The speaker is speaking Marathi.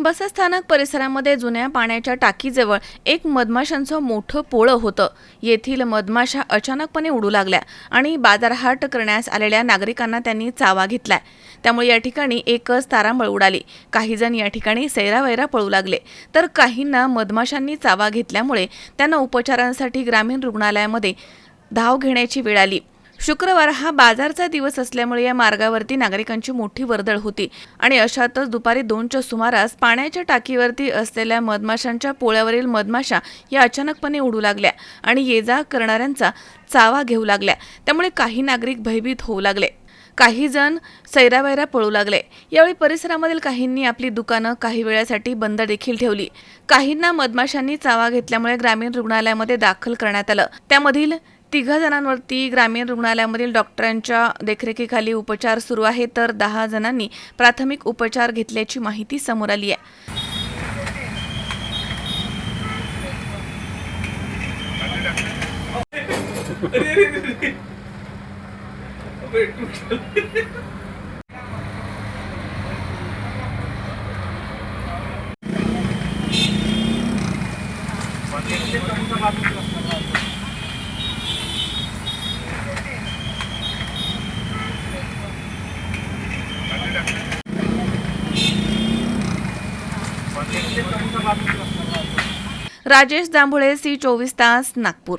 बसस्थानक परिसरामध्ये जुन्या पाण्याच्या टाकीजवळ एक मधमाशांचं मोठं पोळं होतं. येथील मधमाशा अचानकपणे उडू लागल्या आणि बाजारहाट करण्यास आलेल्या नागरिकांना त्यांनी चावा घेतलाय. त्यामुळे या ठिकाणी एकच तारांबळ उडाली. काही जण या ठिकाणी सैरावैरा पळू लागले. तर काहींना मधमाशांनी चावा घेतल्यामुळे त्यांना उपचारांसाठी ग्रामीण रुग्णालयामध्ये धाव घेण्याची वेळ आली. शुक्रवार हा बाजारचा दिवस असल्यामुळे या मार्गावरती नागरिकांची मोठी वर्दळ होती. आणि अशातच दुपारी दोनच्या सुमारास पाण्याच्या टाकीवरती असलेल्या मधमाशांच्या पोळ्यावरील मधमाशा या अचानकपणे उडू लागल्या आणि ये जा करणाऱ्यांचा चावा घेऊ लागल्या. त्यामुळे काही नागरिक भयभीत होऊ लागले. काही जण सैरावैरा पळू लागले. यावेळी परिसरामधील काहींनी आपली दुकानं काही वेळासाठी बंद देखील ठेवली. काहींना मधमाशांनी चावा घेतल्यामुळे ग्रामीण रुग्णालयामध्ये दाखल करण्यात आलं. त्यामधील तिघा जणांवरती ग्रामीण रुग्णालयामधील डॉक्टरांच्या देखरेखीखाली उपचार सुरू आहे तर दहा जणांनी प्राथमिक उपचार घेतल्याची माहिती समोर आली आहे राजेश जांभुळे सी चोवीस तास नागपूर.